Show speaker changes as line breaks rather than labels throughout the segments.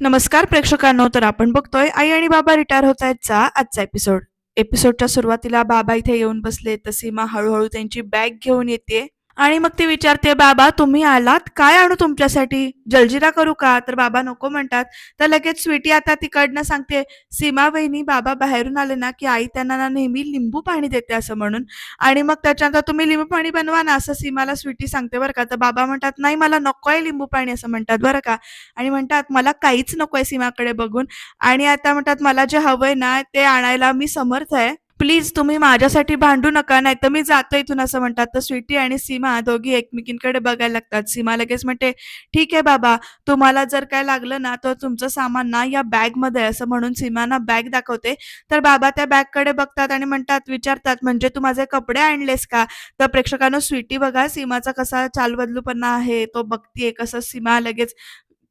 नमस्कार प्रेक्षकांनो तर आपण बघतोय आई आणि बाबा रिटायर होत आहेतचा आजचा एपिसोड एपिसोडच्या सुरुवातीला बाबा इथे येऊन बसले तर सीमा हळूहळू त्यांची बॅग घेऊन येते. आणि मग ती विचारते बाबा तुम्ही आलात? काय आणू तुमच्यासाठी? जलजिरा करू का? तर बाबा नको म्हणतात. तर लगेच स्वीटी आता तिकडनं सांगते सीमा वहिनी बाबा बाहेरून आले ना की आई त्यांना ना नेहमी लिंबू पाणी देते असं म्हणून. आणि मग त्याच्यानंतर तुम्ही लिंबू पाणी बनवा ना असं सीमाला स्वीटी सांगते बरं का. तर बाबा म्हणतात नाही मला नको आहे लिंबू पाणी असं म्हणतात बरं का. आणि म्हणतात मला काहीच नको आहे सीमाकडे बघून. आणि आता म्हणतात मला जे हवंय ना ते आणायला मी समर्थ आहे. प्लीज तुम्ही माझ्यासाठी भांडू नका नाही तर मी जातो इथून असं म्हणतात. तर स्वीटी आणि सीमा दोघी एकमेकींकडे बघायला लागतात. सीमा लगेच म्हणते ठीक आहे बाबा तुम्हाला जर काय लागलं ना तर तुमचं सामान ना या बॅगमध्ये असं म्हणून सीमाना बॅग दाखवते. तर बाबा त्या बॅगकडे बघतात आणि म्हणतात विचारतात म्हणजे तू माझे कपडे आणलेस का? तर प्रेक्षकांना स्वीटी बघा सीमाचा कसा चालबदलूपणा आहे तो बघतीये कसं सीमा लगेच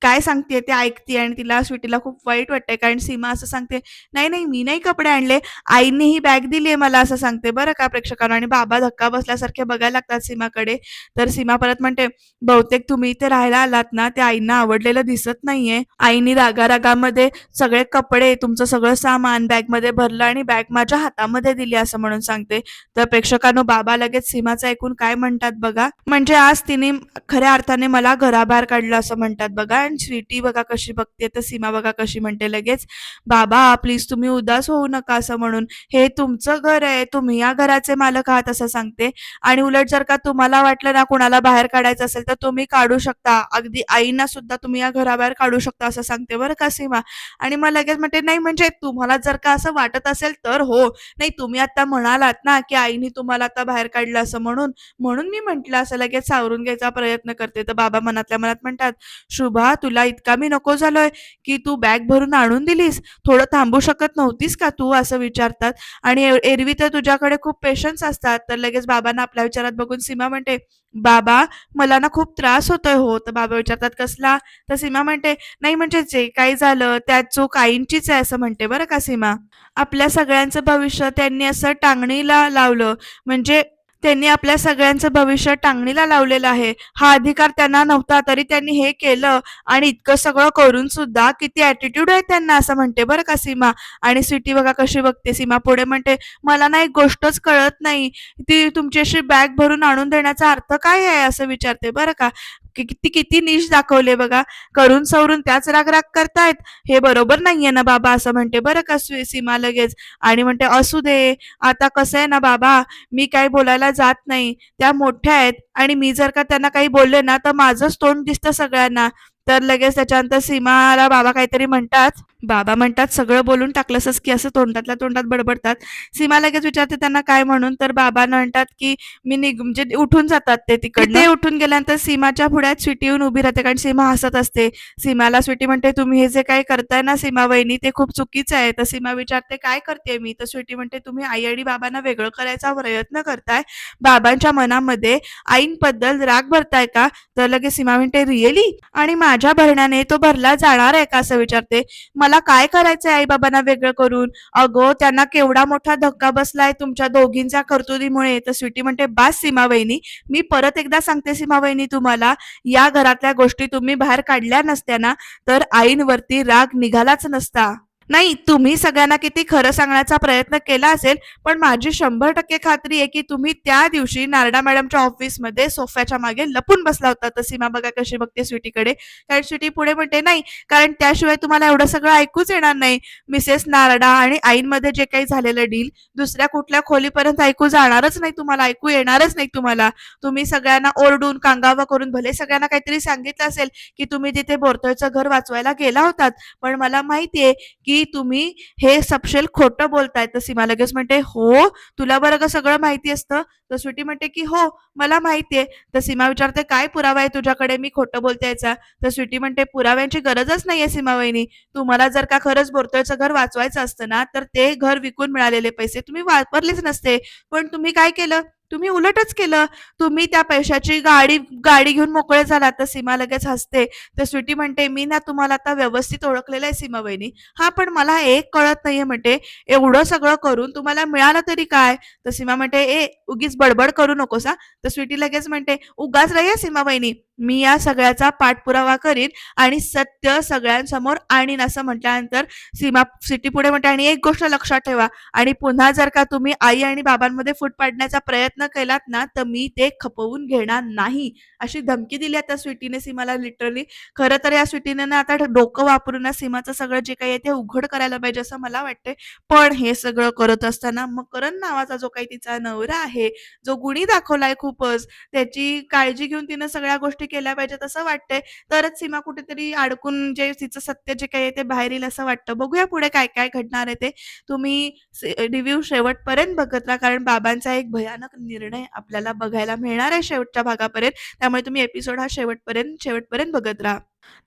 काय सांगते ते ऐकते आणि तिला स्वीटीला खूप वाईट वाटतंय. कारण सीमा असं सांगते नाही नाही मी नाही कपडे आणले. आईने ही बॅग दिली आहे मला असं सांगते बरं का प्रेक्षकांना. आणि बाबा धक्का बसल्यासारखे बघायला लागतात सीमाकडे. तर सीमा परत म्हणते बहुतेक तुम्ही इथे राहायला आलात ना ते आईंना आवडलेलं दिसत नाहीये. आईनी रागा रागामध्ये सगळे कपडे तुमचं सगळं सामान बॅगमध्ये भरलं आणि बॅग माझ्या हातामध्ये दिली असं म्हणून सांगते. तर प्रेक्षकांनो बाबा लगेच सीमाचं ऐकून काय म्हणतात बघा? म्हणजे आज तिने खऱ्या अर्थाने मला घराबाहेर काढलं असं म्हणतात बघा. आणि स्वीटी बघा कशी बघते तर सीमा बघा कशी म्हणते लगेच बाबा प्लीज तुम्ही उदास होऊ नका असं म्हणून. हे तुमचं घर आहे तुम्ही या घराचे मालक आहात असं सांगते. आणि उलट जर का तुम्हाला वाटलं ना कुणाला बाहेर काढायचं असेल तर तुम्ही काढू शकता. अगदी आईना सुद्धा तुम्ही या घराबाहेर काढू शकता असं सांगते बरं का सीमा. आणि मग लगेच म्हणते नाही म्हणजे तुम्हाला जर का असं वाटत असेल तर हो. नाही तुम्ही आता म्हणालात ना की आईने तुम्हाला आता बाहेर काढलं असं म्हणून म्हणून मी म्हंटल असं लगेच सावरून घ्यायचा प्रयत्न करते. तर बाबा मनातल्या मनात म्हणतात शुभा तुला इतका मी नको झालोय की तू बॅग भरून आणून दिलीस? थोडं थांबू शकत नव्हतीस का तू असं विचारतात? आणि एरवी तर तुझ्याकडे खूप पेशन्स असतात. तर लगेच बाबांना आपल्या विचारात बघून सीमा म्हणते बाबा मला ना खूप त्रास होतोय हो. तर बाबा विचारतात कसला? तर सीमा म्हणते नाही म्हणजे जे काही झालं त्यात चूक आईंचीच आहे असं म्हणते बरं का सीमा. आपल्या सगळ्यांचं भविष्य त्यांनी असं टांगणीला लावलं. म्हणजे त्यांनी आपल्या सगळ्यांचं भविष्य टांगणीला लावलेलं आहे. हा अधिकार त्यांना नव्हता तरी त्यांनी हे केलं. आणि इतकं सगळं करून सुद्धा किती ऍटिट्यूड आहे त्यांना असं म्हणते बरं का सीमा. आणि स्वीटी बघा कशी बघते सीमा. पुढे म्हणते मला ना एक गोष्टच कळत नाही. ती तुमची अशी बॅग भरून आणून देण्याचा अर्थ काय आहे? असं विचारते बरं का. किती किती निश दाखवले बघा. करून सवरून त्याच राग राग करतायत. हे बरोबर नाहीये ना बाबा असं म्हणते बरं का सीमा लगेच. आणि म्हणते असू दे. आता कसं आहे ना बाबा मी काय बोलायला जात नाही. त्या मोठ्या आहेत आणि मी जर का त्यांना काही बोलले ना तर माझंच तोंड दिसतं सगळ्यांना. तर लगेच त्याच्यानंतर सीमाला बाबा काहीतरी म्हणतात. बाबा म्हणतात सगळं बोलून टाकलंसच की असं तोंडातल्या तोंडात बडबडतात. सीमा लगेच विचारते त्यांना काय म्हणून तर बाबा म्हणतात की मी निघ म्हणजे उठून जातात ते तिकडे ते उठून गेल्यानंतर सीमाच्या पुढ्यात स्वीटी येऊन उभी राहते कारण सीमा हसत असते. सीमाला स्वीटी म्हणते तुम्ही हे जे काही करताय ना सीमा वहिनी ते खूप चुकीचं आहे. तर सीमा विचारते काय करते मी? तर स्वीटी म्हणते तुम्ही आई आणि बाबांना वेगळं करायचा प्रयत्न करताय. बाबांच्या मनामध्ये आईंबद्दल राग भरताय का? तर लगेच सीमा म्हणते रिअली? आणि माझ्या माझ्या भरण्याने तो भरला जाणार आहे का असं विचारते. मला काय करायचंय आई बाबांना वेगळं करून? अगो त्यांना केवढा मोठा धक्का बसलाय तुमच्या दोघींच्या कर्तुरीमुळे तर स्वीटी म्हणते बास सीमा वहिनी मी परत एकदा सांगते सीमा वहिनी तुम्हाला. या घरातल्या गोष्टी तुम्ही बाहेर काढल्या नसत्या ना तर आईंवरती राग निघालाच नसता. नाही तुम्ही सगळ्यांना किती खरं सांगण्याचा प्रयत्न केला असेल पण माझी शंभर टक्के खात्री आहे की तुम्ही त्या दिवशी नारडा मॅडमच्या ऑफिसमध्ये सोफ्याच्या मागे लपून बसला होता. तर सीमा बघा कशी बघते स्वीटीकडे. कारण स्वीटी पुढे म्हणते नाही कारण त्याशिवाय तुम्हाला एवढं सगळं ऐकूच येणार नाही. मिसेस नारडा आणि आईंमध्ये जे काही झालेलं डील दुसऱ्या कुठल्या खोलीपर्यंत ऐकू जाणारच नाही तुम्हाला ऐकू येणारच नाही तुम्हाला. तुम्ही सगळ्यांना ओरडून कांगावा करून भले सगळ्यांना काहीतरी सांगितलं असेल की तुम्ही तिथे बोरतोयचं घर वाचवायला गेला होतात पण मला माहितीये की की तुम्ही हे सपशेल खोटं बोलताय. तर सीमा लगेच म्हणते हो तुला बरं का सगळं माहिती असतं? तर स्वीटी म्हणते की हो मला माहितीये. तर सीमा विचारते काय पुरावा आहे तुझ्याकडे? मी खोटं बोलते याचा. तर स्वीटी म्हणते पुराव्यांची गरजच नाहीये सीमा वहिनी. तुम्हाला जर का खरंच बोरतोयचं घर वाचवायचं असतं ना तर ते घर विकून मिळालेले पैसे तुम्ही वापरलेच नसते. पण तुम्ही काय केलं? तुम्ही उलटच केलं. तुम्ही त्या पैशाची गाडी गाडी घेऊन मोकळे झाला तर सीमा लगेच हसते. तर स्वीटी म्हणते, "मी ना तुम्हाला आता व्यवस्थित ओळखलेलं आहे सीमा वहिनी. हां, पण मला एक कळत नाहीये म्हणते, एवढं सगळं करून तुम्हाला मिळालं तरी काय?" तर सीमा म्हणते, "ए, उगीच बडबड करू नकोस तर स्वीटी लगेच म्हणते, "उगाच नाही सीमा वहिनी. मी या सगळ्याचा पाठपुरावा करीन आणि सत्य सगळ्यांसमोर आणीन." असं म्हटल्यानंतर सीमा सिटी पुढे म्हणते, "आणि एक गोष्ट लक्षात ठेवा आणि पुन्हा जर का तुम्ही आई आणि बाबांमध्ये फूट पाडण्याचा प्रयत्न केलात ना, तर मी ते खपवून घेणार नाही." अशी धमकी दिली आता स्वीटीने सीमाला लिटरली. खरं तर या स्वीटीने ना आता डोकं वापरून ना सीमाचं सगळं जे काही आहे ते उघड करायला पाहिजे असं मला वाटतंय. पण हे सगळं करत असताना मग करण नावाचा जो काही तिचा नवरा आहे, जो गुणी दाखवलाय खूपच, त्याची काळजी घेऊन तिनं सगळ्या गोष्टी केल्या पाहिजेत असं वाटतंय. तरच सीमा कुठेतरी अडकून जे तिचं सत्य जे काही आहे ते बाहेर येईल असं वाटतं. बघूया पुढे काय-काय घडणार आहे ते. तुम्ही रिव्ह्यू शेवटपर्यंत बघत राहा कारण बाबांचा एक भयानक निर्णय आपल्याला बघायला मिळणार आहे शेवटच्या भागापर्यंत. त्यामुळे तुम्ही एपिसोड हा शेवटपर्यंत शेवटपर्यंत बघत राहा.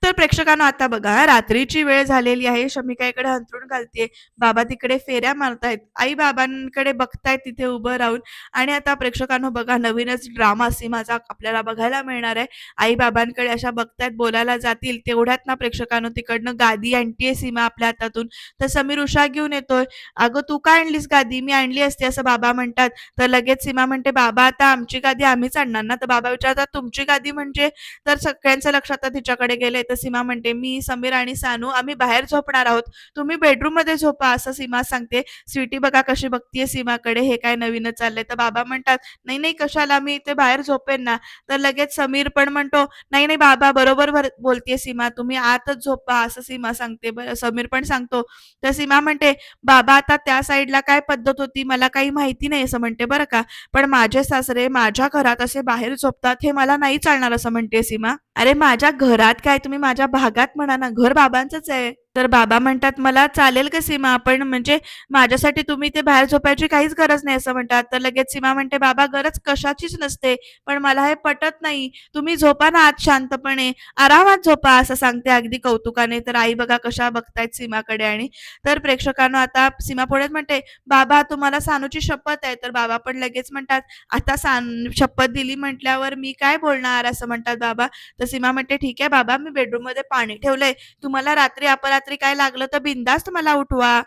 तर प्रेक्षकांनो आता बघा रात्रीची वेळ झालेली आहे. शमिका इकडे अंथरूण घालतीये. बाबा तिकडे फेऱ्या मारतायत. आई बाबांकडे बघतायत तिथे उभं राहून आणि आता प्रेक्षकांनो बघा नवीनच ड्रामा सीमाचा आपल्याला बघायला मिळणार आहे. आई बाबांकडे अशा बघतायत बोलायला जातील तेवढ्यात ना प्रेक्षकांनो तिकडनं गादी आणतीये सीमा आपल्या हातातून. तर समीर उषा घेऊन येतोय. "अगं तू काय आणलीस गादी? मी आणली असते असं बाबा म्हणतात. तर लगेच सीमा म्हणते, "बाबा आता आमची गादी आम्हीच आणणार ना?" तर बाबा विचारतात, "तुमची गादी म्हणजे?" तर सगळ्यांचं लक्ष आता तिच्याकडे गेलंय. तर सीमा म्हणते, "मी, समीर आणि सानू आम्ही बाहेर झोपणार आहोत. तुम्ही बेडरूममध्ये झोपा." असं सीमा सांगते. स्वीटी बघा कशी बघतीये सीमाकडे, हे काय नवीनच चाललंय. तर बाबा म्हणतात, "नाही, नाही कशाला मी इथे बाहेर झोपेन ना." तर लगेच समीर पण म्हणतो, "नाही, नाही बाबा बरोबर बोलतीये सीमा, तुम्ही आतच झोपा." असं सीमा सांगते. समीर पण सांगतो. तर सीमा म्हणते, "बाबा आता त्या साईडला काय पद्धत होती मला काही माहिती नाही." असं म्हणते बरं का. "पण माझे सासरे माझ्या घरात असे बाहेर झोपतात हे मला नाही चालणार." असं म्हणते सीमा. "अरे माझ्या घरात काय तुम्ही माझ्या भागात म्हणा ना, घर बाबांचंच आहे." तर बाबा म्हणतात, "मला चालेल का सीमा पण म्हणजे माझ्यासाठी तुम्ही ते बाहेर झोपायची काहीच गरज नाही." असं म्हणतात. तर लगेच सीमा म्हणते, "बाबा गरज कशाचीच नसते, पण मला हे पटत नाही. तुम्ही झोपा ना आज शांतपणे, आरामात झोपा." असं सांगते अगदी कौतुकाने. तर आई बघा कशा बघतायत सीमाकडे आणि तर प्रेक्षकांनो आता सीमा पुढेच म्हणते, "बाबा तुम्हाला सानूची शपथ आहे." तर बाबा पण लगेच म्हणतात, "आता सान शपथ दिली म्हटल्यावर मी काय बोलणार?" असं म्हणतात बाबा. तर सीमा म्हणते, "ठीक आहे बाबा, मी बेडरूममध्ये पाणी ठेवलंय. तुम्हाला रात्री रात्री काय लागलं तर बिनधास्त मला उठवा."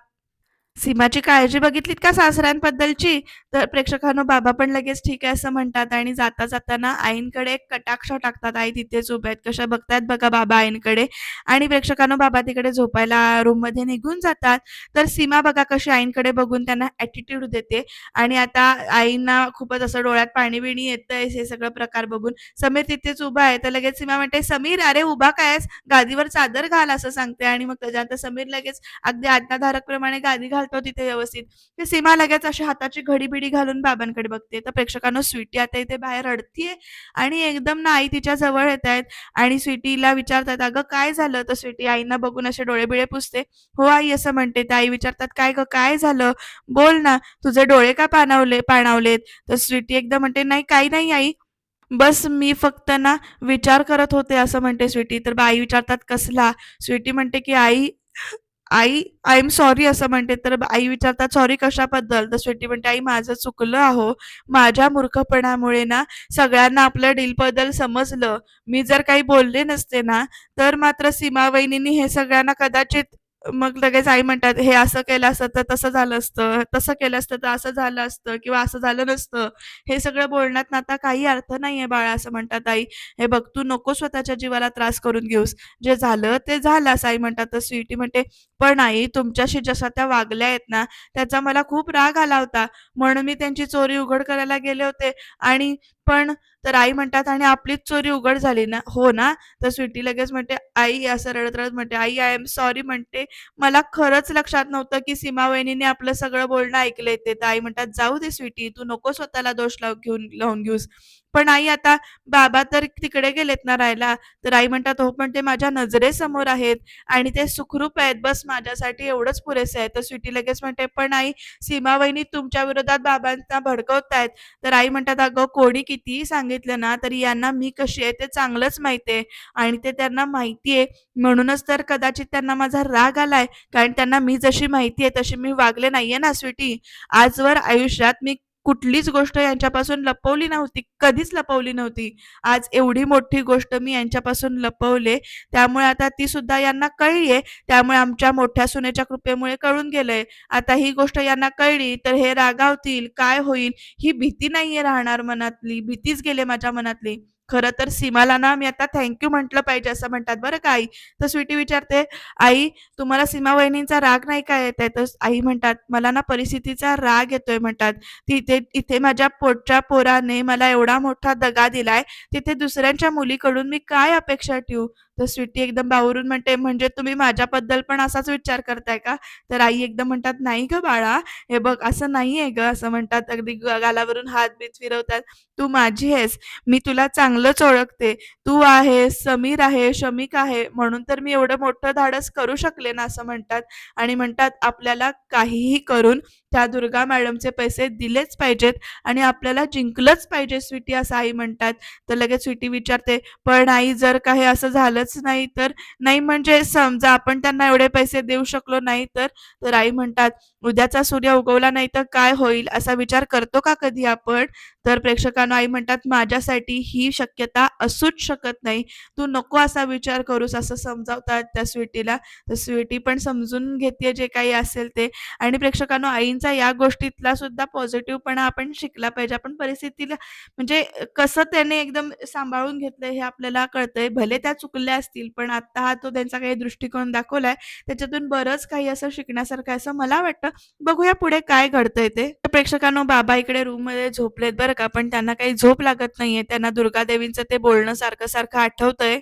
सीमाची काळजी बघितलीत का सासऱ्यांबद्दलची? तर प्रेक्षकांनो बाबा पण लगेच ठीक आहे असं म्हणतात आणि जाता जाताना आईंकडे एक कटाक्ष टाकतात. आई तिथेच उभ्या आहेत. कशा बघतायत बघा बाबा आईंकडे आणि प्रेक्षकांनो बाबा तिकडे झोपायला रूममध्ये निघून जातात. तर सीमा बघा कशी आईंकडे बघून त्यांना ॲटिट्यूड देते आणि आता आईंना खूपच असं डोळ्यात पाणी-बिणी येतंय हे सगळं प्रकार बघून. समीर तिथेच उभा आहे. तर लगेच सीमा म्हणते, "समीर अरे उभा काय गादीवर चादर घाल." असं सांगते आणि मग त्याच्यानंतर समीर लगेच अगदी आज्ञाधारकप्रमाणे गादी घालतो तिथे व्यवस्थित. ते सीमा लगेच अशी हाताची घडी-बिडी घालून बाबांकडे बघते. तर प्रेक्षकांना स्वीटी आता इथे बाहेर अडतीये आणि एकदम ना आई तिच्या जवळ येतायत आणि स्वीटीला विचारतात, "अगं काय झालं?" तर स्वीटी आईंना बघून असे डोळे-बिळे पुसते. "हो आई" असं म्हणते. तर आई विचारतात, "काय ग काय झालं? बोल ना, तुझे डोळे का पाणावले पाणावलेत?" तर स्वीटी एकदम म्हणते, "नाही काही नाही आई. बस मी फक्त ना विचार करत होते." असं म्हणते स्वीटी. तर आई विचारतात, "कसला?" स्वीटी म्हणते, की "आई आई आय एम सॉरी असं म्हणते. तर आई विचारतात, "सॉरी कशाबद्दल?" तर स्वीटी म्हणते, "आई माझं चुकलं आहो माझ्या मूर्खपणामुळे ना सगळ्यांना आपलं डीलबद्दल समजलं. मी जर काही बोलले नसते ना, तर मात्र सीमा वहिनींनी हे सगळ्यांना कदाचित" मग लगेच आई म्हणतात, "हे असं केलं असतं तर तसं झालं असतं. तसं केलं असतं तर असं झालं असतं किंवा असं झालं नसतं. हे सगळं बोलण्यात ना आता काही अर्थ नाहीये बाळा." असं म्हणतात आई. "हे बघ तू नको स्वतःच्या जीवाला त्रास करून घेऊस. जे झालं ते झालं." असं आई म्हणतात. तर स्वीटी म्हणते, "पण आई तुमच्याशी जसा त्या वागल्या आहेत ना, त्याचा मला खूप राग आला होता. म्हणून मी त्यांची चोरी उघड करायला गेले होते आणि पण" तर आई म्हणतात, "आणि आपलीच चोरी उघड झाली ना, हो ना?" तर स्वीटी लगेच म्हणते, "आई" असं रडत-रडत म्हणते, "आई आय एम सॉरी" म्हणते, "मला खरंच लक्षात नव्हतं की सीमा वहिनीने आपलं सगळं बोलणं ऐकलंय ते." तर आई म्हणतात, "जाऊ दे स्वीटी, तू नको स्वतःला दोष लावून घेऊन लावून घेऊस. पण आई आता बाबा तर तिकडे गेलेत ना राहायला." तर आई म्हणतात, "हो, पण ते माझ्या नजरेसमोर आहेत आणि ते सुखरूप आहेत. बस माझ्यासाठी एवढंच पुरेसे आहे." तर स्वीटी लगेच म्हणते, "पण आई सीमा वहिनी तुमच्या विरोधात बाबांना भडकवतायत." तर आई म्हणतात, "अगं कोणी कितीही सांगितलं ना, तरी यांना मी कशी आहे ते चांगलंच माहिती आहे आणि ते त्यांना माहिती आहे म्हणूनच तर कदाचित त्यांना माझा राग आलाय. कारण त्यांना मी जशी माहिती आहे तशी मी वागले नाहीये ना स्वीटी. आजवर आयुष्यात मी कुठलीच गोष्ट यांच्यापासून लपवली नव्हती कधीच लपवली नव्हती. आज एवढी मोठी गोष्ट मी यांच्यापासून लपवले त्यामुळे आता ती सुद्धा यांना कळलीये. त्यामुळे आमच्या मोठ्या सुनेच्या कृपेमुळे कळून गेलंय. आता ही गोष्ट यांना कळली तर हे रागावतील काय होईल? ही भीती नाहीये राहणार मनातली भीतीच गेले माझ्या मनातली. खरं तर सीमाला ना मी आता थँक्यू म्हटलं पाहिजे असं म्हणतात बरं का आई. तर स्वीटी विचारते आई तुम्हाला सीमा वहिनींचा राग नाही काय येत आहे? तर आई म्हणतात मला ना परिस्थितीचा राग येतोय म्हणतात. तिथे इथे माझ्या पोटच्या पोराने मला एवढा मोठा दगा दिलाय तिथे दुसऱ्यांच्या मुलीकडून मी काय अपेक्षा ठेवू? तर स्वीटी एकदम बावरून म्हणते म्हणजे तुम्ही माझ्याबद्दल पण असाच विचार करताय का? तर आई एकदम म्हणतात नाही ग बाळा हे बघ असं नाही आहे ग. असं म्हणतात अगदी ग- गालावरून हात बीत फिरवतात तू माझी आहेस मी तुला चांगलंच ओळखते तू आहे समीर आहे शमिक आहे म्हणून तर मी एवढं मोठं धाडस करू शकले ना असं म्हणतात. आणि म्हणतात आपल्याला काहीही करून त्या दुर्गा मॅडमचे पैसे दिलेच पाहिजेत आणि आपल्याला जिंकलंच पाहिजे स्वीटी असं आई म्हणतात. तर लगेच स्वीटी विचारते पण आई जर काही असं झालं झालंच नाही. तर नाही म्हणजे समजा आपण त्यांना एवढे पैसे देऊ शकलो नाही तर तर आई म्हणतात उद्याचा सूर्य उगवला नाही तर काय होईल? असा विचार करतो का कधी आपण? तर प्रेक्षकांना आई म्हणतात माझ्यासाठी ही शक्यता असूच शकत नाही. तू नको असा विचार करूस असं समजावतात त्या स्वीटीला. तर स्वीटी पण समजून घेते जे काही असेल ते. आणि प्रेक्षकांनो आईंचा या गोष्टीतला सुद्धा पॉझिटिव्हपणा आपण शिकला पाहिजे. आपण परिस्थितीला म्हणजे कसं त्याने एकदम सांभाळून घेतलं हे आपल्याला कळतंय. भले त्या चुकल्या असतील पण आता हा तो त्यांचा काही दृष्टिकोन दाखवलाय. त्याच्यातून बरंच काही असं शिकण्यासारखं आहे असं मला वाटतं. बघूया पुढे काय घडतंय ते. प्रेक्षकांनो बाबा इकडे रूममध्ये झोपलेत बरं का पण त्यांना काही झोप लागत नाहीये. त्यांना दुर्गादेवींचं ते बोलणं सारखं सारखं आठवतंय.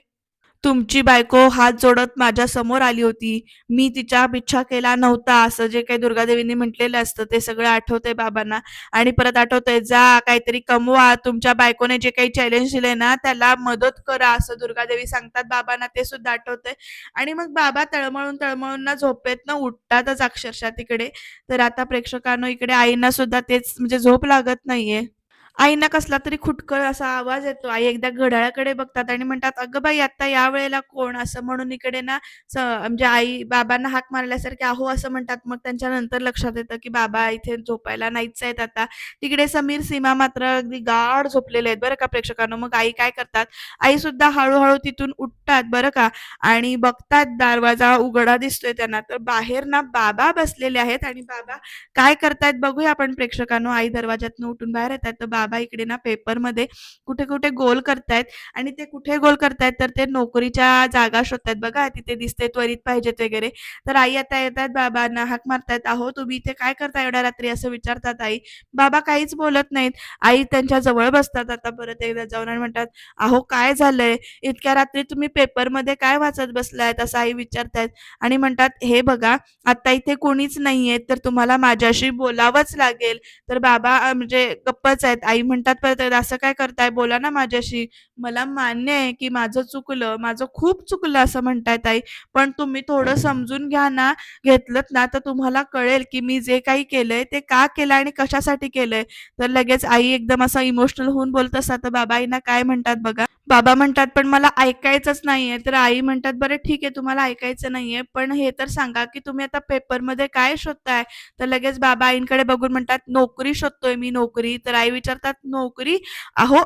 तुमची बायको हात जोडत माझ्यासमोर आली होती. मी तिच्या पिच्छा केला नव्हता. असं जे काही दुर्गादेवींनी म्हटलेलं असतं ते सगळं आठवतंय बाबांना. आणि परत आठवतंय जा काहीतरी कमवा. तुमच्या बायकोने जे काही चॅलेंज दिले ना त्याला मदत करा असं दुर्गादेवी सांगतात बाबांना. ते सुद्धा आठवतंय. आणि मग बाबा तळमळून तळमळून ना झोपेतनं उठतातच अक्षरशः तिकडे. तर आता प्रेक्षकांनो इकडे आईंना सुद्धा तेच म्हणजे झोप लागत नाहीये. आईना कसला तरी खुटकळ असा आवाज येतो. आई एकदा घड्याळाकडे बघतात आणि म्हणतात अगं बाई आता या वेळेला कोण? असं म्हणून इकडे ना म्हणजे आई बाबांना हाक मारल्यासारखे आहो असं म्हणतात. मग त्यांच्या नंतर लक्षात येतं की बाबा इथे झोपायला नाहीच आहेत आता. तिकडे समीर सीमा मात्र अगदी गाढ झोपलेले आहेत बरं का प्रेक्षकांनो. मग आई काय करतात? आई सुद्धा हळूहळू तिथून उठतात बरं का आणि बघतात दरवाजा उघडा दिसतोय त्यांना. तर बाहेर ना बाबा बसलेले आहेत आणि बाबा काय करतायत बघूया आपण प्रेक्षकांनो. आई दरवाजातून उठून बाहेर येतात तर बाबा इकडे ना पेपरमध्ये कुठे कुठे गोल करतायत आणि ते कुठे गोल करतायत तर ते नोकरीच्या जागा शोधतात बघा तिथे दिसते त्वरित पाहिजेत वगैरे. तर आई आता येतात बाबांना हाक मारतायत. अहो तुम्ही इथे काय करता एवढ्या रात्री? असं विचारतात आई. बाबा काहीच बोलत नाहीत. आई त्यांच्या जवळ बसतात. आता परत एकदा जाऊन आणि म्हणतात अहो काय झालंय? इतक्या रात्री तुम्ही पेपरमध्ये काय वाचत बसलायत? असं आई विचारतायत. आणि म्हणतात हे बघा आता इथे कोणीच नाहीये तर तुम्हाला माझ्याशी बोलावंच लागेल. तर बाबा म्हणजे गप्पच आहेत. आई म्हणतात परत एकदा, असं काय करताय? बोला ना माझ्याशी. मला मान्य आहे की माझं चुकलं. माझं खूप चुकलं असं म्हणतायत आई. पण तुम्ही थोडं समजून घ्या ना. घेतलंत ना तर तुम्हाला कळेल की मी जे काही केलंय ते का केलं आणि कशासाठी केलंय. तर लगेच आई एकदम असं इमोशनल होऊन बोलत असतात तर बाबा आईना काय म्हणतात बघा? बाबा म्हणतात पण मला ऐकायचंच नाहीये. तर आई म्हणतात बरं ठीक आहे तुम्हाला ऐकायचं नाहीये पण हे तर सांगा की तुम्ही आता पेपरमध्ये काय शोधताय? तर लगेच बाबा आईंकडे बघून म्हणतात नोकरी शोधतोय मी नोकरी. तर आई विचारतात नोकरी? अहो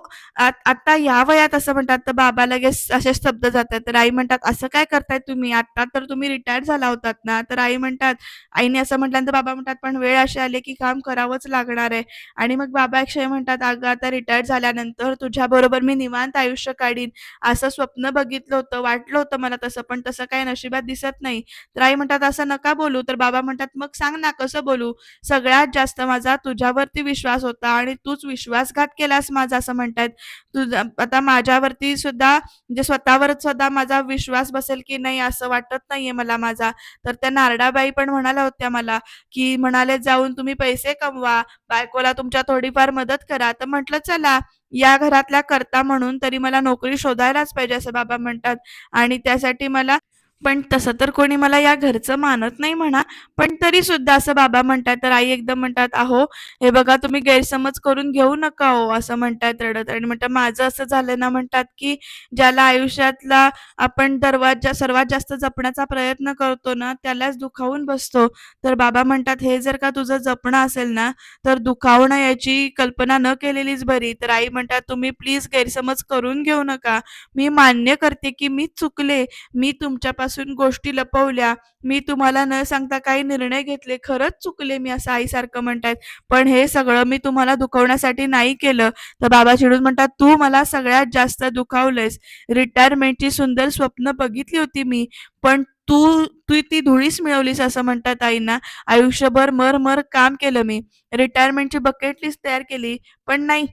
आता या वयात असं म्हणतात. तर बाबा लगेच असे शब्द जातात. तर आई म्हणतात असं काय करताय तुम्ही? आता तर तुम्ही रिटायर झाला होतात ना? तर आई म्हणतात आईने असं म्हटल्यानंतर बाबा म्हणतात पण वेळ अशी आली की काम करावंच लागणार आहे. आणि मग बाबा अक्षय म्हणतात अगं आता रिटायर झाल्यानंतर तुझ्या बरोबर मी निवांत आयुष्य काढीन. असं स्वप्न बघितलं होतं वाटलं होतं मला तसं पण तसं काही नशिबात दिसत नाही. तर आई म्हणतात असं नका बोलू. तर बाबा म्हणतात मग सांग ना कसं बोलू? सगळ्यात जास्त माझा तुझ्यावरती विश्वास होता आणि तूच विश्वासघात केलास माझा असं म्हणतात तुझा आता माझ्यावरती सुद्धा म्हणजे स्वतःवर सुद्धा माझा विश्वास बसेल की नाही असं वाटत नाहीये मला माझा. तर त्या नारडाबाई पण म्हणाल्या होत्या मला की म्हणाले जाऊन तुम्ही पैसे कमवा बायकोला तुमच्या थोडीफार मदत करा. तर म्हटलं चला. या घरातल्या करता म्हणून तरी मला नोकरी शोधायलाच पाहिजे असं बाबा म्हणतात. आणि त्यासाठी मला पण तसं तर कोणी मला या घरचं मानत नाही म्हणा पण तरी सुद्धा असं बाबा म्हणतात तर आई एकदम म्हणतात अहो हे बघा तुम्ही गैरसमज करून घेऊ नका हो असं म्हणतात रडत. आणि म्हणतात माझं असं झालं ना म्हणतात की ज्याला आयुष्यातला आपण दरवाजा सर्वात जास्त जपण्याचा प्रयत्न करतो ना त्यालाच दुखावून बसतो. तर बाबा म्हणतात हे जर का तुझं जपणं असेल ना तर दुखावणं याची कल्पना न केलेलीच बरी. तर आई म्हणतात तुम्ही प्लीज गैरसमज करून घेऊ नका. मी मान्य करते की मी चुकले. मी तुमच्यापासून गोष्टी लपवल्या. मी तुम्हाला न सांगता काही निर्णय घेतले खरंच चुकले मी असं आईसारखं म्हणतायत. पण हे सगळं मी तुम्हाला दुखवण्यासाठी नाही केलं. तर बाबा चिडून म्हणतात तू मला सगळ्यात जास्त दुखावलंयस. रिटायरमेंटची सुंदर स्वप्न बघितली होती मी पण तू तू ती धुळीच मिळवलीस असं म्हणतात आईंना. आयुष्यभर मर मर काम केलं मी. रिटायरमेंटची बकेट लिस्ट तयार केली पण नाही.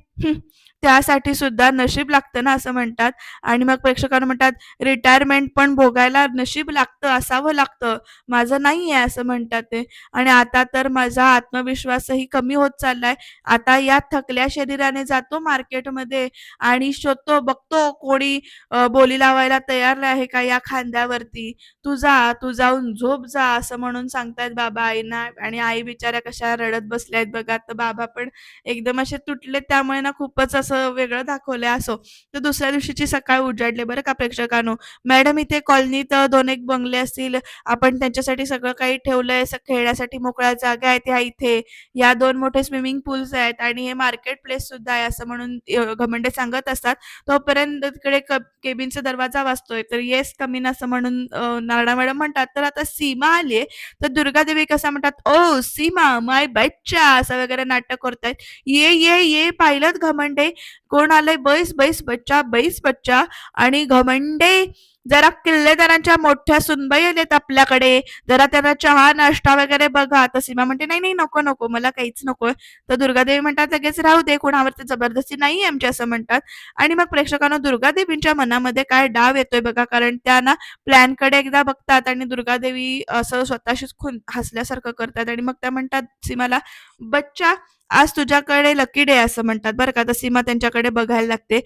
त्यासाठी सुद्धा नशीब लागतं ना असं म्हणतात. आणि मग प्रेक्षकांना म्हणतात रिटायरमेंट पण भोगायला नशीब लागतं असावं लागतं. माझं नाही आहे असं म्हणतात ते. आणि आता तर माझा आत्मविश्वासही कमी होत चाललाय. आता या थकल्या शरीराने जातो मार्केटमध्ये आणि शोधतो बघतो कोणी बोली लावायला तयार आहे का या खांद्यावरती. तू जा तू जाऊन झोप जा असं म्हणून सांगतायत बाबा आईना. आणि आई बिचाऱ्या कशा रडत बसल्या आहेत बघा. तर बाबा पण एकदम असे तुटले त्यामुळे ना खूपच असं वेगळं दाखवलंय असो. तर दुसऱ्या दिवशीची सकाळ उजाडले. बरं का प्रेक्षकांनो? मॅडम इथे कॉलनीत दोन एक बंगले असतील. आपण त्यांच्यासाठी सगळं काही ठेवलंय. खेळण्यासाठी मोकळ्या जागा आहेत ह्या इथे. या दोन मोठे स्विमिंग पूल्स आहेत आणि हे मार्केट प्लेस सुद्धा आहे असं म्हणून घमंडे सांगत असतात. तोपर्यंत तिकडे केबिनचा दरवाजा वाचतोय तर येस कमीन असं म्हणून नारणा मॅडम म्हणतात तर आता सीमा आली तर दुर्गादेवी कसं म्हणतात ओ सीमा माय बच्चा असं वगैरे नाटक करतायत. ये ये ये पाहिलं घमंडे. कोण आलंय? बैस बैस बच्चा बैस बच्चा. आणि घमंडे जरा किल्लेदारांच्या मोठ्या सुनबाई आलेत आपल्याकडे. जरा त्यांना चहा नाश्ता वगैरे बघा. तर सीमा म्हणते नाही नाही नको नको. मला काहीच नको. तर दुर्गादेवी म्हणतात लगेच राहू दे. कोणावरती जबरदस्ती नाही आमची असं म्हणतात. आणि मग प्रेक्षकांना दुर्गादेवींच्या मनामध्ये काय डाव येतोय बघा. कारण त्या ना प्लॅनकडे एकदा बघतात आणि दुर्गादेवी असं स्वतःशीच खून हसल्यासारखं करतात. आणि मग त्या म्हणतात सीमाला बच्चा आज तुझ्याकडे लकी डे असं म्हणतात. बरं का? तर सीमा त्यांच्याकडे बघायला लागते.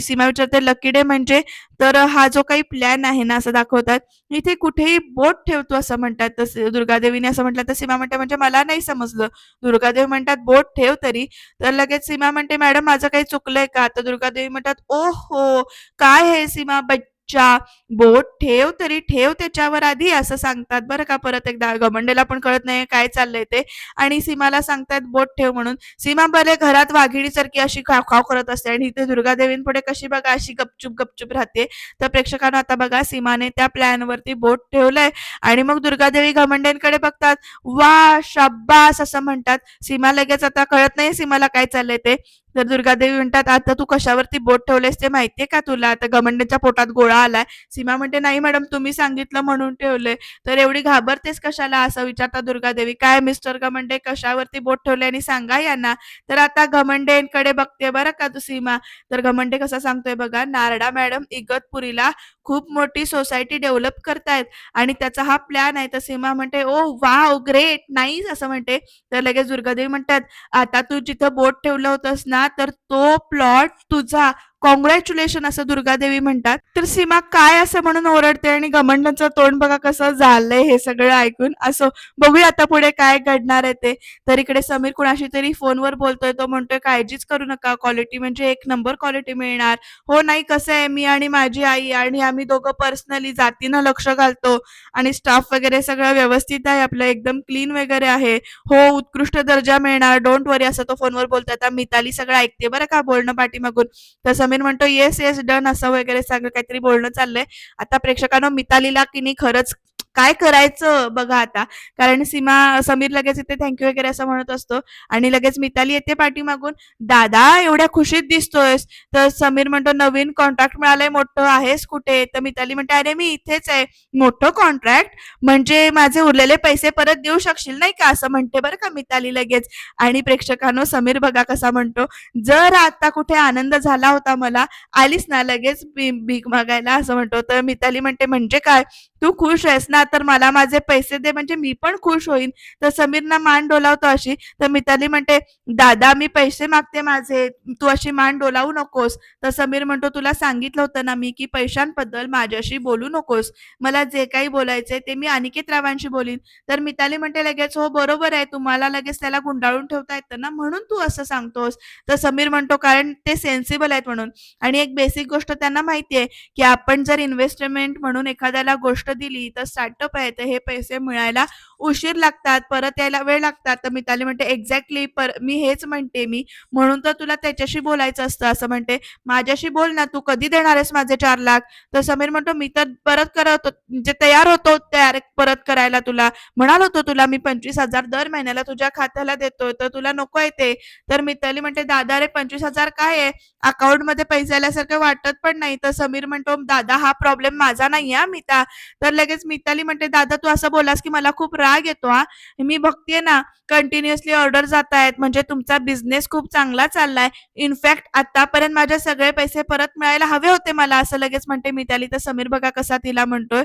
सीमा विचारते लकी डे म्हणजे? तर हा जो काही प्लॅन आहे ना असं दाखवतात. इथे कुठेही बोट ठेवतो असं म्हणतात. तर दुर्गादेवीने असं म्हटलं तर सीमा म्हणते म्हणजे मला नाही समजलं. दुर्गादेवी म्हणतात बोट ठेव तरी. तर लगेच सीमा म्हणते मॅडम माझं काही चुकलंय का? तर दुर्गादेवी म्हणतात ओ हो काय हे सीमा? च्या बोट ठेव तरी ठेव त्याच्यावर आधी असं सांगतात बरं का परत एकदा. घमंडेला पण कळत नाही काय चाललंय ते. आणि सीमाला सांगतात बोट ठेव म्हणून. सीमा भले घरात वाघिणीसारखी अशी खाव खाव करत असते आणि इथे दुर्गादेवींपुढे कशी बघा अशी गपचूप गपचूप राहते. तर प्रेक्षकांना आता बघा सीमाने त्या प्लॅनवरती बोट ठेवलंय. आणि मग दुर्गादेवी घमंडेंकडे बघतात. वा शाब्बास असं म्हणतात. सीमा लगेच आता कळत नाही सीमाला काय चाललंय ते. तर दुर्गादेवी म्हणतात आता तू कशावरती बोट ठेवलेस ते माहितीये का तुला? आता घमंडेच्या पोटात गोळा आलाय. सीमा म्हणते नाही मॅडम तुम्ही सांगितलं म्हणून ठेवलंय. तर एवढी घाबरतेस कशाला? असं विचारता दुर्गादेवी काय मिस्टर घमंडे कशावरती बोट ठेवले आणि सांगा यांना. तर आता घमंडेंकडे बघते बरं का तू सीमा. तर घमंडे कसा सांगतोय बघा नारडा मॅडम इगतपुरीला खूप मोठी सोसायटी डेव्हलप करतायत आणि त्याचा हा प्लॅन आहे. तर सीमा म्हणते ओ वाव ग्रेट नाईस असं म्हणते. तर लगेच दुर्गादेवी म्हणतात आता तू जिथं बोट ठेवलं होतंस ना तर तो प्लॉट तुझा कॉंग्रॅच्युलेशन असं दुर्गादेवी म्हणतात. तर सीमा काय असं म्हणून ओरडते आणि घमंडाचं तोंड बघा कसं झालंय हे सगळं ऐकून. असं बघूया आता पुढे काय घडणार आहे ते. तर इकडे समीर कुणाशी तरी फोनवर बोलतोय. तो म्हणतोय काळजीच करू नका. क्वालिटी म्हणजे एक नंबर क्वालिटी मिळणार. हो नाही कसं आहे? मी आणि माझी आई आणि आम्ही दोघं पर्सनली जातीनं लक्ष घालतो आणि स्टाफ वगैरे सगळं व्यवस्थित आहे. आपलं एकदम क्लीन वगैरे आहे. हो उत्कृष्ट दर्जा मिळणार. डोंट वरी असं तो फोनवर बोलतोय. आता मिताली सगळं ऐकते बरं का बोलणं पाठीमागून. तर समीर म्हणतो येस येस डन असं वगैरे सगळं काहीतरी बोलणं चाललंय. आता प्रेक्षकांना मितालीला की नाही खरंच काय करायचं बघा आता. कारण सीमा समीर लगेच इथे थँक्यू वगैरे असं म्हणत असतो. आणि लगेच मिताली येते पाठीमागून. दादा एवढ्या खुशीत दिसतोयस. तर समीर म्हणतो नवीन कॉन्ट्रॅक्ट मिळालंय मोठं आहेस कुठे? तर मिताली म्हणते अरे मी इथेच आहे. मोठं कॉन्ट्रॅक्ट म्हणजे माझे उरलेले पैसे परत देऊ शकशील नाही का? असं म्हणते बरं का मिताली लगेच. आणि प्रेक्षकांनो समीर बघा कसा म्हणतो जर आता कुठे आनंद झाला होता मला आलीस ना लगेच भी- भीक मागायला असं म्हणतो. तर मिताली म्हणते म्हणजे काय? तू खुश आहेस ना ना तर मला माझे पैसे दे म्हणजे मी पण खुश होईन. तर समीरना मान डोलावतो अशी. तर मिताली म्हणते दादा मी पैसे मागते माझे. तू अशी मान डोलावू नकोस. तर समीर म्हणतो तुला सांगितलं होतं ना मी की पैशांबद्दल माझ्याशी बोलू नकोस. मला जे काही बोलायचंय ते मी अनिकेत रावांशी बोलीन. तर मिताली म्हणते लगेच हो बरोबर आहे. तुम्हाला लगेच त्याला गुंडाळून ठेवता येतं ना? म्हणून तू असं सांगतोस. तर समीर म्हणतो कारण ते सेन्सिबल आहेत म्हणून. आणि एक बेसिक गोष्ट त्यांना माहिती आहे की आपण जर इन्व्हेस्टमेंट म्हणून एखाद्याला गोष्ट दिली तर वाटप आहे तर हे पैसे मिळायला उशीर लागतात परत यायला वेळ लागतात. तर मिताली म्हणते एक्झॅक्टली पर मी हेच म्हणते मी. म्हणून तर तुला त्याच्याशी बोलायचं असतं. असं म्हणते माझ्याशी बोल ना तू कधी देणार आहेस माझे चार लाख? तर समीर म्हणतो मी तर परत करत म्हणजे तयार होतो तयार परत करायला तुला. म्हणाल होतो तुला मी पंचवीस हजार दर महिन्याला तुझ्या खात्याला देतोय तर तुला नको येते तर मिताली म्हणते दादा रे पंचवीस हजार काय आहे? अकाउंटमध्ये पैसे आल्यासारखं वाटत पण नाही. तर समीर म्हणतो दादा हा प्रॉब्लेम माझा नाही हा मिता. तर लगेच मिताली म्हणते दादा तू असं बोलास की मला खूप राग येतो हा. मी बघतेय ना कंटिन्युअसली ऑर्डर जात आहेत म्हणजे तुमचा बिझनेस खूप चांगला चाललाय. इनफॅक्ट आतापर्यंत माझे सगळे पैसे परत मिळायला हवे होते मला असं लगेच म्हणते मिताली तर समीर बघा कसा तिला म्हणतोय.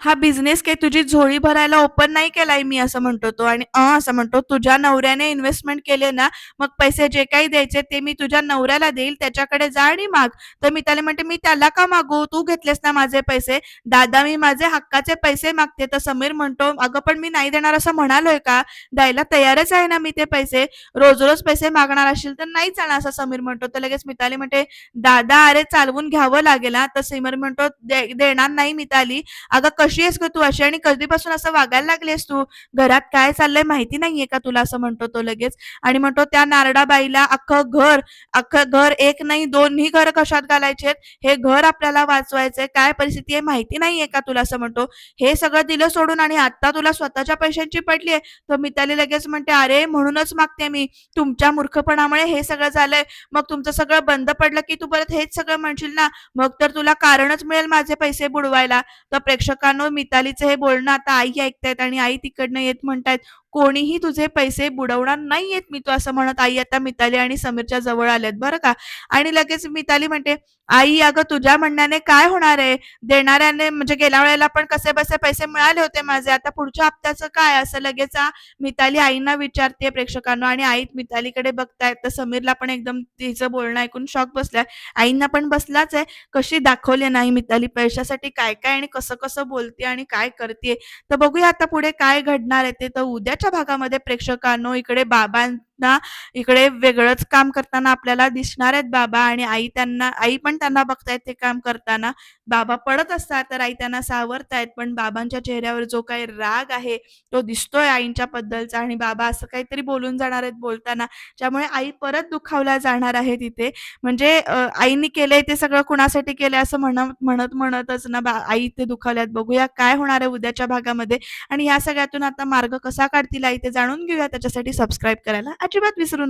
हा बिझनेस काही तुझी झोळी भरायला ओपन नाही केलाय मी असं म्हणतो तो. आणि अ असं म्हणतो तुझ्या नवऱ्याने इन्व्हेस्टमेंट केले ना मग पैसे जे काही द्यायचे ते मी तुझ्या नवऱ्याला देईल त्याच्याकडे जा आणि माग. तर मी त्याला म्हणते मी त्याला का मागू? तू घेतलेस ना माझे पैसे. दादा मी माझे हक्काचे पैसे मागते. तर समीर म्हणतो अगं पण मी नाही देणार असं म्हणालोय का? द्यायला तयारच आहे ना मी ते पैसे. रोज रोज पैसे मागणार असेल तर नाही चालणार असं समीर म्हणतो. तर लगेच मिताली म्हणते दादा अरे चालवून घ्यावं लागेल तर समीर म्हणतो "दे- देणार नाही मिताली. अगं कशी आहेस ग तू? अशी आणि कधीपासून असं वागायला लागलीस तू? घरात काय चाललंय माहिती नाहीये का तुला असं म्हणतो तो लगेच? आणि म्हणतो त्या नारडाबाईला अख्खं घर अख्खं घर एक नाही दोन्ही घर कशात घालायचे हे घर आपल्याला वाचवायचंय. काय परिस्थिती आहे माहिती नाहीये का तुला असं म्हणतो? हे सगळं दिलं सोडून आणि आता तुला स्वतःच्या पैशांची पडली आहे तर मिताली लगेच म्हणते अरे म्हणूनच मागते मी. तुमच्या मूर्खपणामुळे हे सगळं झालंय. मग तुमचं सगळं बंद पडलं की तू परत हेच सगळं म्हणशील ना? मग तर तुला कारणच मिळेल माझे पैसे बुडवायला. तर प्रेक्षकांना मितालीचं हे बोलणं आता आई ऐकतायत आणि आई तिकडनं येत म्हणतायत कोणीही तुझे पैसे बुडवणार नाहीयेत मी तू असं म्हणत आई आता मिताली आणि समीरच्या जवळ आल्यात बरं का? आणि लगेच मिताली म्हणते आई अगं तुझ्या म्हणण्याने काय होणार आहे? देणाऱ्याने म्हणजे गेल्या वेळेला पण कसे बसे पैसे मिळाले होते माझे आता पुढच्या हप्त्याचं काय? असं लगेच मिताली आईंना विचारते प्रेक्षकांना आणि आई मितालीकडे बघतायत तर समीरला पण एकदम तिचं बोलणं ऐकून शॉक बसलाय. आईंना पण बसलाच आहे कशी दाखवली नाही मिताली पैशासाठी काय काय आणि कसं कसं बोलते आणि काय करते तर बघूया आता पुढे काय घडणार आहे ते तर उद्याच्या भागामध्ये प्रेक्षकांनो इकडे बाबां सुद्धा इकडे वेगळंच काम करताना आपल्याला दिसणार आहेत बाबा आणि आई त्यांना आई पण त्यांना बघतायत ते काम करताना. बाबा पडत असतात तर आई त्यांना सावरतायत पण बाबांच्या चेहऱ्यावर जो काही राग आहे तो दिसतोय आईंच्या बद्दलचा आणि बाबा असं काहीतरी बोलून जाणार आहेत बोलताना. त्यामुळे आई परत दुखावल्या जाणार आहे तिथे. म्हणजे आईनी केलंय ते सगळं कुणासाठी केलंय असं म्हणत म्हणत म्हणतच ना बा आई ते दुखावल्यात. बघूया काय होणार आहे उद्याच्या भागामध्ये. आणि ह्या सगळ्यातून आता मार्ग कसा काढतील आई ते जाणून घेऊया. त्याच्यासाठी सबस्क्राईब करायला अजिबात विसरू नका.